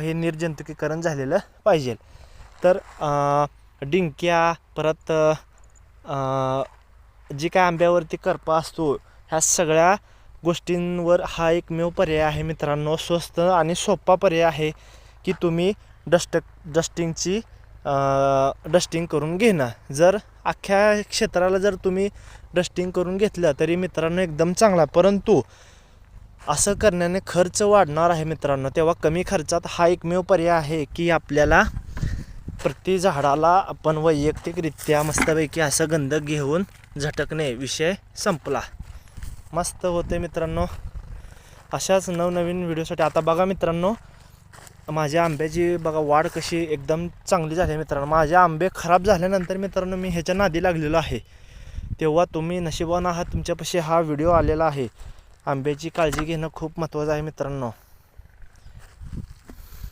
हे निर्जंतुकीकरण झालेलं पाहिजे. तर डिंक्या परत जी काय आंब्यावरती करपा असतो ह्या सगळ्या गोष्टींवर हा एकमेव पर्याय आहे मित्रांनो. स्वस्त आणि सोपा पर्याय आहे की तुम्ही डस्ट डस्टिंगची डस्टिंग करून घेणं. जर अख्ख्या क्षेत्राला जर तुम्ही डस्टिंग करून घेतलं तरी मित्रांनो एकदम चांगला. परंतु असं करण्याने खर्च वाढणार आहे मित्रांनो. तेव्हा कमी खर्चात हा एकमेव पर्याय आहे की आपल्याला प्रति झाडाला आपण वैयक्तिकरित्या मस्तपैकी असं गंध घेऊन झटकणे विषय संपला. मस्त होते मित्रांनो. अशाच नवनवीन व्हिडिओसाठी आता बघा मित्रांनो. माझ्या आंब्याची बघा वाढ कशी एकदम चांगली झाली आहे मित्रांनो. माझे आंबे खराब झाल्यानंतर मित्रांनो मी ह्याच्या नादी लागलेलो आहे. तेव्हा तुम्ही नशिबान आहात तुमच्यापाशी हा व्हिडिओ आलेला आहे. आंब्याची काळजी घेणं खूप महत्त्वाचं आहे मित्रांनो.